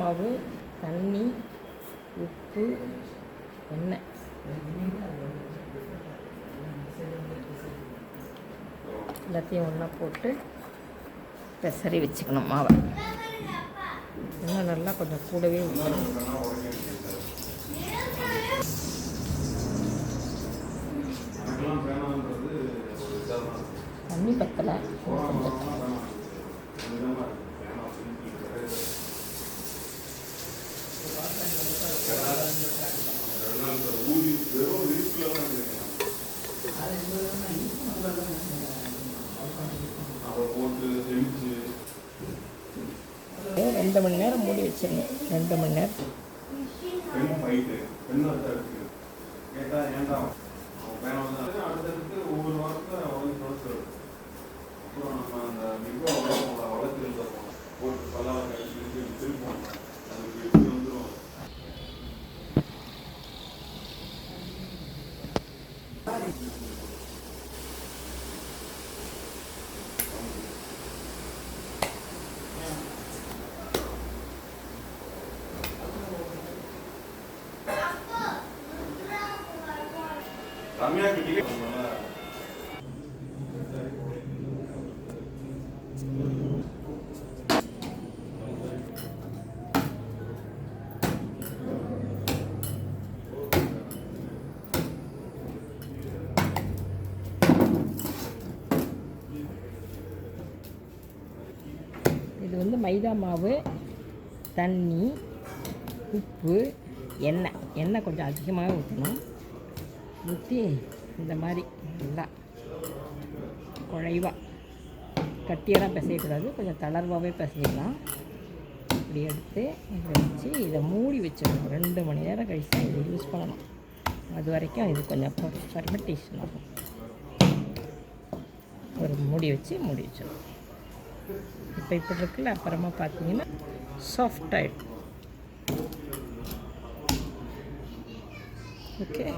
மாவு தண்ணி உப்பு எண்ணெய். எல்லாத்தையும் ஒன்றா போட்டு பெசரி வச்சுக்கணும் மாவை. இன்னும் நல்லா கொஞ்சம் கூடவே ஊற்றணும். தண்ணி பத்தலை. கொஞ்சம் ரெண்டு மணி நேரம் மூடி வச்சிடணும் ரெண்டு மணி நேரம். Thank you. ரம்யா கிட்டே இது வந்து மைதா மாவு தண்ணி உப்பு எண்ணெய். எண்ணெய் கொஞ்சம் அதிகமாக ஊற்றணும். ஊற்றி இந்த மாதிரி நல்லா குழைவாக கட்டியெல்லாம் பிசையக்கூடாது. கொஞ்சம் தளர்வாகவே பிசையலாம். இப்படி எடுத்து இதை வச்சு இதை மூடி வச்சிடணும். ரெண்டு மணி நேரம் கழிச்சு தான் இதை யூஸ் பண்ணணும். அது வரைக்கும் இது கொஞ்சம் ஃபர்மெண்டேஷன் ஆகும். ஒரு மூடி வச்சு மூடி வச்சிடணும். இப்போ இப்படி இருக்குல்ல அப்புறமா பார்த்தீங்கன்னா சாஃப்ட் ஆகிடும் Okay.